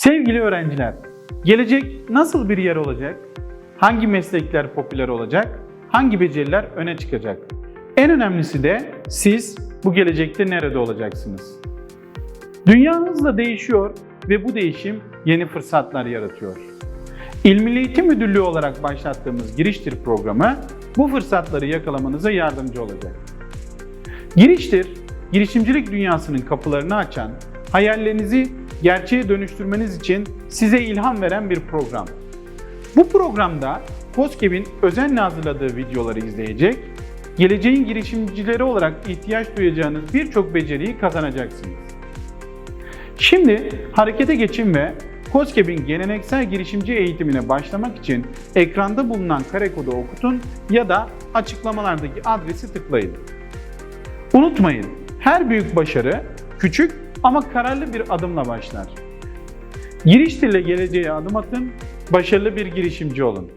Sevgili öğrenciler, gelecek nasıl bir yer olacak? Hangi meslekler popüler olacak? Hangi beceriler öne çıkacak? En önemlisi de siz bu gelecekte nerede olacaksınız? Dünya hızla değişiyor ve bu değişim yeni fırsatlar yaratıyor. İl Milli Eğitim Müdürlüğü olarak başlattığımız Giriştir programı bu fırsatları yakalamanıza yardımcı olacak. Giriştir, girişimcilik dünyasının kapılarını açan, hayallerinizi gerçeğe dönüştürmeniz için size ilham veren bir program. Bu programda COSGAP'in özenle hazırladığı videoları izleyecek, geleceğin girişimcileri olarak ihtiyaç duyacağınız birçok beceriyi kazanacaksınız. Şimdi harekete geçin ve COSGAP'in geleneksel girişimci eğitimine başlamak için ekranda bulunan kare kodu okutun ya da açıklamalardaki adresi tıklayın. Unutmayın, her büyük başarı küçük ama kararlı bir adımla başlar. Giriştirle geleceğe adım atın, başarılı bir girişimci olun.